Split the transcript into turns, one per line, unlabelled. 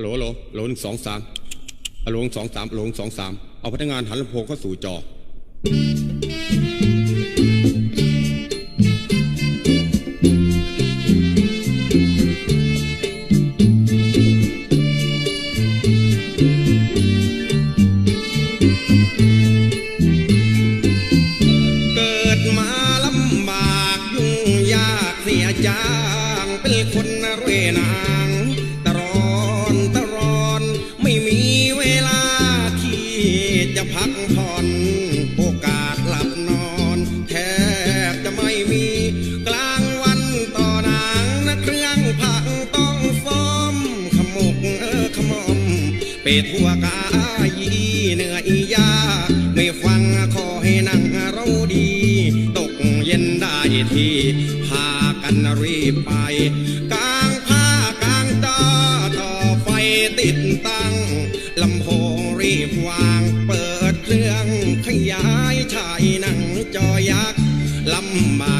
ฮัลโหลฮัลโหลโหลหนึ่งสองสามฮัลโหลหนึ่งสองสามฮัลโหลหนึ่งสองสามเอาพนักงานหันลำโพงเข้าสู่จอเกิดมาลำบากยุ่งยากเสียจางเป็นคนเรนา จะพักผ่อนโอกาสหลับนอนแทบจะไม่มีกลางวันต่อนางนะเครื่องผักต้องฟ้อมขมุกเออขมอมเปทั่วกายเหนื่อยยากไม่ฟังขอให้นั่งเราดี ตกเย็นได้ทีพากันรีบไปกลางผ้ากลางตาต่อไฟติดตั้งลำโพงรีบวาง รื่องขยายฉายหนังจอยักษ์ลำบาก